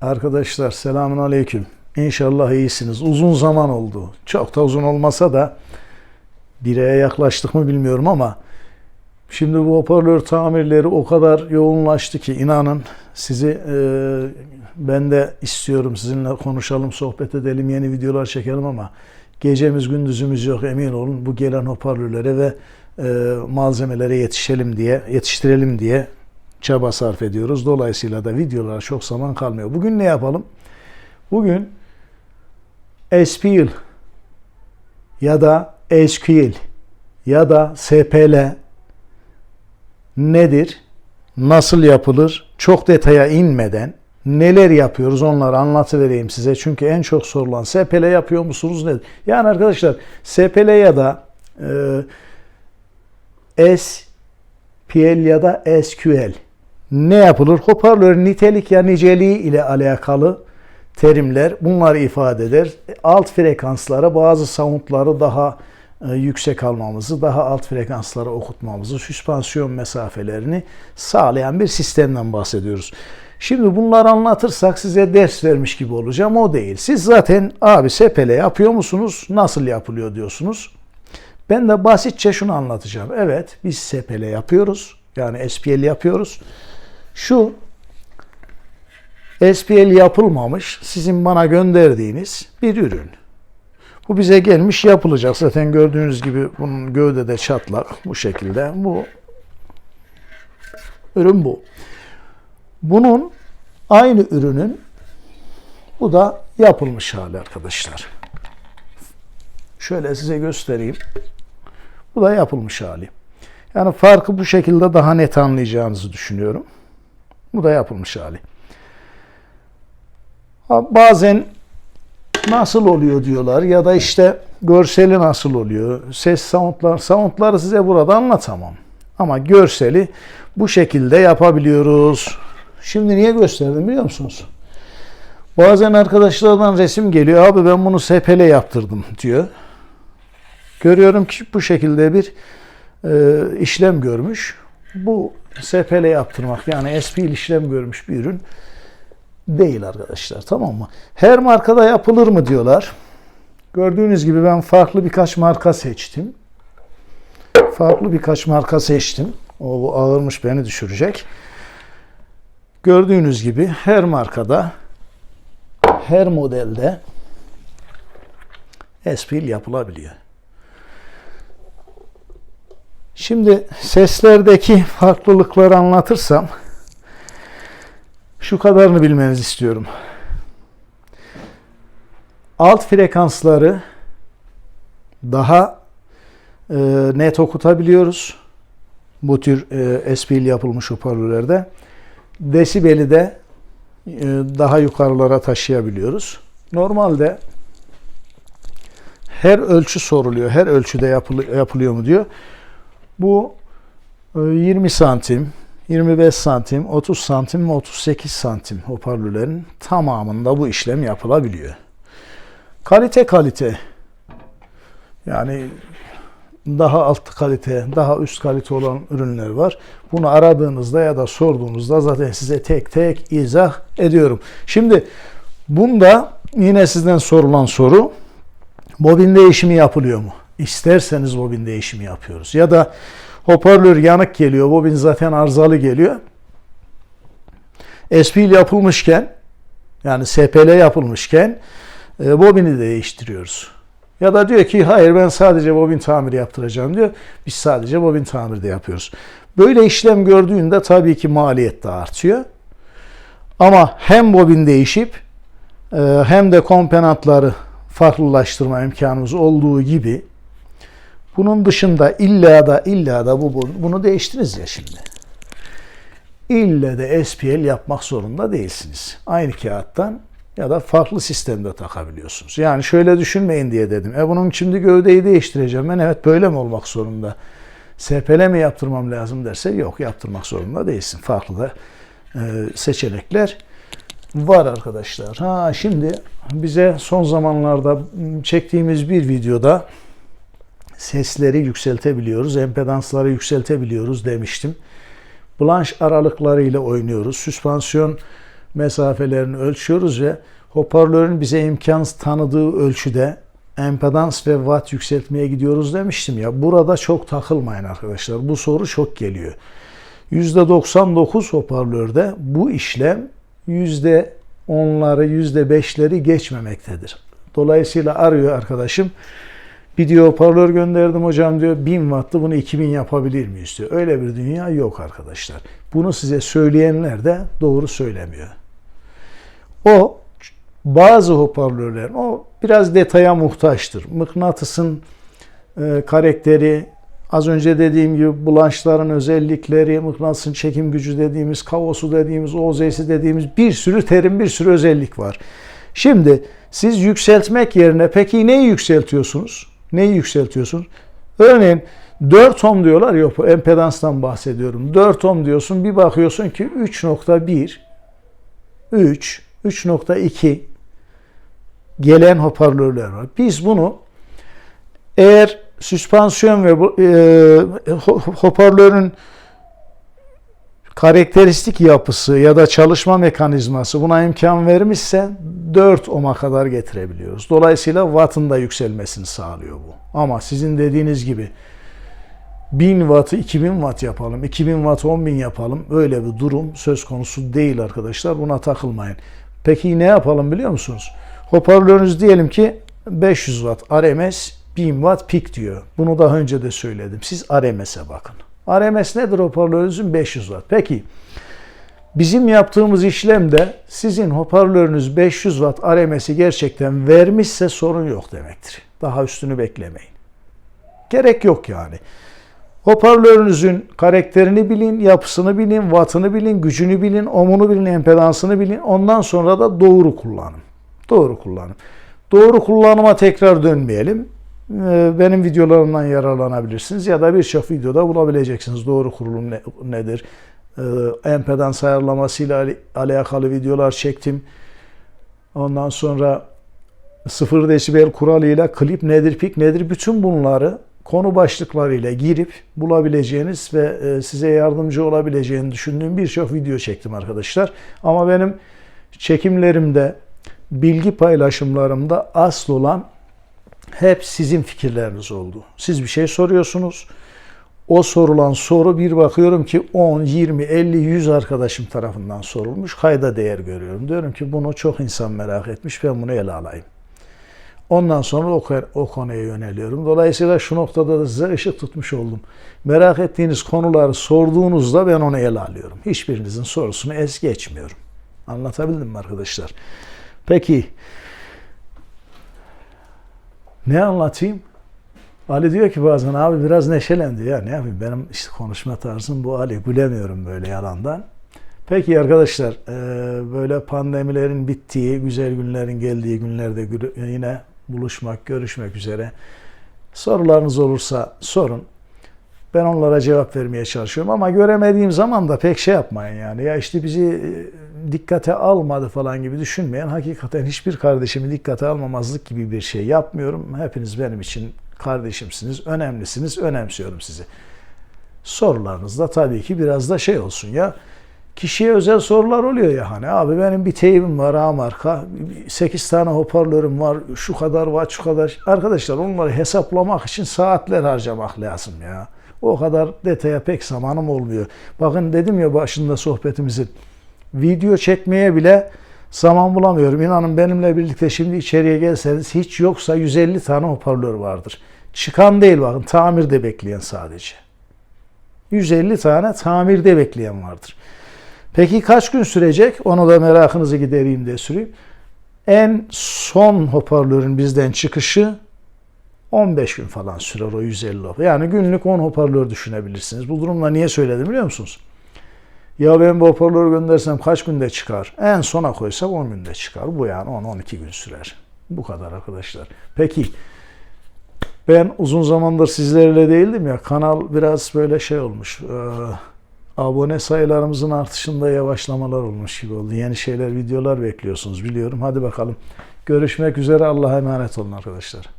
Arkadaşlar selamun aleyküm. İnşallah iyisiniz. Uzun zaman oldu. Çok da uzun olmasa da bireye yaklaştık mı bilmiyorum ama şimdi bu hoparlör tamirleri o kadar yoğunlaştı ki inanın sizi e, ben de istiyorum sizinle konuşalım, sohbet edelim, yeni videolar çekelim ama gecemiz gündüzümüz yok emin olun bu gelen hoparlörlere ve e, malzemelere yetişelim diye, yetiştirelim diye çaba sarf ediyoruz. Dolayısıyla da videolara çok zaman kalmıyor. Bugün ne yapalım? Bugün SQL ya da SQL ya da SPL nedir? Nasıl yapılır? Çok detaya inmeden neler yapıyoruz onları anlatıvereyim size. Çünkü en çok sorulan SPL yapıyor musunuz nedir? Yani arkadaşlar SPL ya da e, SPL ya da SQL ne yapılır? Hoparlör nitelik ya niceliği ile alakalı terimler bunları ifade eder. Alt frekanslara bazı soundları daha e, yüksek almamızı, daha alt frekanslara okutmamızı, süspansiyon mesafelerini sağlayan bir sistemden bahsediyoruz. Şimdi bunları anlatırsak size ders vermiş gibi olacağım. O değil. Siz zaten abi SPL yapıyor musunuz? Nasıl yapılıyor diyorsunuz. Ben de basitçe şunu anlatacağım. Evet biz SPL yapıyoruz. Yani SPL yapıyoruz. Şu SPL yapılmamış sizin bana gönderdiğiniz bir ürün. Bu bize gelmiş yapılacak. Zaten gördüğünüz gibi bunun gövdede çatlak bu şekilde. Bu ürün bu. Bunun aynı ürünün bu da yapılmış hali arkadaşlar. Şöyle size göstereyim. Bu da yapılmış hali. Yani farkı bu şekilde daha net anlayacağınızı düşünüyorum. Bu da yapılmış hali. Bazen nasıl oluyor diyorlar ya da işte görseli nasıl oluyor, ses soundlar, soundları size burada anlatamam. Ama görseli bu şekilde yapabiliyoruz. Şimdi niye gösterdim biliyor musunuz? Bazen arkadaşlardan resim geliyor. Abi ben bunu SPL yaptırdım diyor. Görüyorum ki bu şekilde bir e, işlem görmüş. Bu SPL yaptırmak yani SPL işlem görmüş bir ürün değil arkadaşlar. Tamam mı? Her markada yapılır mı diyorlar. Gördüğünüz gibi ben farklı birkaç marka seçtim. Farklı birkaç marka seçtim. O bu ağırmış beni düşürecek. Gördüğünüz gibi her markada her modelde SPL yapılabiliyor. Şimdi seslerdeki farklılıkları anlatırsam şu kadarını bilmenizi istiyorum. Alt frekansları daha e, net okutabiliyoruz. Bu tür e, SPL yapılmış hoparlörlerde. Desibeli de e, daha yukarılara taşıyabiliyoruz. Normalde her ölçü soruluyor. Her ölçüde yapılı, yapılıyor mu diyor. Bu 20 santim, 25 santim, 30 santim ve 38 santim hoparlörlerin tamamında bu işlem yapılabiliyor. Kalite kalite yani daha alt kalite, daha üst kalite olan ürünler var. Bunu aradığınızda ya da sorduğunuzda zaten size tek tek izah ediyorum. Şimdi bunda yine sizden sorulan soru bobin değişimi yapılıyor mu? İsterseniz bobin değişimi yapıyoruz. Ya da hoparlör yanık geliyor, bobin zaten arızalı geliyor. SPL yapılmışken yani SPL yapılmışken e, bobini değiştiriyoruz. Ya da diyor ki hayır ben sadece bobin tamiri yaptıracağım diyor. Biz sadece bobin tamiri de yapıyoruz. Böyle işlem gördüğünde tabii ki maliyet de artıyor. Ama hem bobin değişip e, hem de komponentları farklılaştırma imkanımız olduğu gibi bunun dışında illa da illa da bu bunu değiştiririz ya şimdi. İlle de SPL yapmak zorunda değilsiniz. Aynı kağıttan ya da farklı sistemde takabiliyorsunuz. Yani şöyle düşünmeyin diye dedim. E bunun şimdi gövdeyi değiştireceğim. Ben evet böyle mi olmak zorunda? SPL mi yaptırmam lazım derse yok yaptırmak zorunda değilsin. Farklı da e, seçenekler var arkadaşlar. Ha şimdi bize son zamanlarda çektiğimiz bir videoda sesleri yükseltebiliyoruz, empedansları yükseltebiliyoruz demiştim. Blanş aralıklarıyla oynuyoruz. Süspansiyon mesafelerini ölçüyoruz ve hoparlörün bize imkan tanıdığı ölçüde empedans ve watt yükseltmeye gidiyoruz demiştim ya. Burada çok takılmayın arkadaşlar. Bu soru çok geliyor. %99 hoparlörde bu işlem %10'ları, %5'leri geçmemektedir. Dolayısıyla arıyor arkadaşım. Bir diyor hoparlör gönderdim hocam diyor 1000 wattlı bunu 2000 yapabilir miyiz diyor. Öyle bir dünya yok arkadaşlar. Bunu size söyleyenler de doğru söylemiyor. O bazı hoparlörlerin o biraz detaya muhtaçtır. Mıknatısın e, karakteri, az önce dediğim gibi bulançların özellikleri, mıknatısın çekim gücü dediğimiz, kavosu dediğimiz, OZ'si dediğimiz bir sürü terim, bir sürü özellik var. Şimdi siz yükseltmek yerine peki neyi yükseltiyorsunuz? Neyi yükseltiyorsunuz? Örneğin 4 ohm diyorlar ya empedanstan bahsediyorum. 4 ohm diyorsun bir bakıyorsun ki 3.1 3 3.2 gelen hoparlörler var. Biz bunu eğer süspansiyon ve e, hoparlörün karakteristik yapısı ya da çalışma mekanizması buna imkan vermişse 4 ohm'a kadar getirebiliyoruz. Dolayısıyla wattın da yükselmesini sağlıyor bu. Ama sizin dediğiniz gibi 1000 wattı 2000 watt yapalım, 2000 watt 10.000 yapalım. Öyle bir durum söz konusu değil arkadaşlar. Buna takılmayın. Peki ne yapalım biliyor musunuz? Hoparlörünüz diyelim ki 500 watt RMS 1000 watt pik diyor. Bunu daha önce de söyledim. Siz RMS'e bakın. RMS nedir hoparlörünüzün? 500 watt. Peki bizim yaptığımız işlemde sizin hoparlörünüz 500 watt RMS'i gerçekten vermişse sorun yok demektir. Daha üstünü beklemeyin. Gerek yok yani. Hoparlörünüzün karakterini bilin, yapısını bilin, wattını bilin, gücünü bilin, ohmunu bilin, empedansını bilin. Ondan sonra da doğru kullanın. Doğru kullanın. Doğru kullanıma tekrar dönmeyelim. Ee, benim videolarımdan yararlanabilirsiniz ya da birçok videoda bulabileceksiniz. Doğru kurulum ne, nedir? Ee, empedans ayarlamasıyla alakalı videolar çektim. Ondan sonra 0 desibel kuralıyla klip nedir, pik nedir? Bütün bunları konu başlıklarıyla girip bulabileceğiniz ve e, size yardımcı olabileceğini düşündüğüm birçok video çektim arkadaşlar. Ama benim çekimlerimde, bilgi paylaşımlarımda asıl olan hep sizin fikirleriniz oldu. Siz bir şey soruyorsunuz. O sorulan soru bir bakıyorum ki 10, 20, 50, 100 arkadaşım tarafından sorulmuş. Kayda değer görüyorum. Diyorum ki bunu çok insan merak etmiş. Ben bunu ele alayım. Ondan sonra o, o konuya yöneliyorum. Dolayısıyla şu noktada da size ışık tutmuş oldum. Merak ettiğiniz konuları sorduğunuzda ben onu ele alıyorum. Hiçbirinizin sorusunu es geçmiyorum. Anlatabildim mi arkadaşlar? Peki ne anlatayım? Ali diyor ki bazen abi biraz neşelendi ya ne yapayım benim işte konuşma tarzım bu Ali gülemiyorum böyle yalandan. Peki arkadaşlar böyle pandemilerin bittiği, güzel günlerin geldiği günlerde yine buluşmak, görüşmek üzere. Sorularınız olursa sorun. Ben onlara cevap vermeye çalışıyorum ama göremediğim zaman da pek şey yapmayın yani. Ya işte bizi dikkate almadı falan gibi düşünmeyen hakikaten hiçbir kardeşimi dikkate almamazlık gibi bir şey yapmıyorum. Hepiniz benim için kardeşimsiniz, önemlisiniz, önemsiyorum sizi. Sorularınız da tabii ki biraz da şey olsun ya. Kişiye özel sorular oluyor ya hani abi benim bir teybim var A marka 8 tane hoparlörüm var şu kadar var şu kadar arkadaşlar onları hesaplamak için saatler harcamak lazım ya. O kadar detaya pek zamanım olmuyor. Bakın dedim ya başında sohbetimizin video çekmeye bile zaman bulamıyorum. İnanın benimle birlikte şimdi içeriye gelseniz hiç yoksa 150 tane hoparlör vardır. Çıkan değil bakın tamirde bekleyen sadece. 150 tane tamirde bekleyen vardır. Peki kaç gün sürecek? Onu da merakınızı gidereyim diye süreyim. En son hoparlörün bizden çıkışı 15 gün falan sürer o 150 hoparlör. Yani günlük 10 hoparlör düşünebilirsiniz. Bu durumla niye söyledim biliyor musunuz? Ya ben bu hoparlörü göndersem kaç günde çıkar? En sona koysak 10 günde çıkar. Bu yani 10-12 gün sürer. Bu kadar arkadaşlar. Peki ben uzun zamandır sizlerle değildim ya kanal biraz böyle şey olmuş. Ee, abone sayılarımızın artışında yavaşlamalar olmuş gibi oldu. Yeni şeyler, videolar bekliyorsunuz biliyorum. Hadi bakalım. Görüşmek üzere. Allah'a emanet olun arkadaşlar.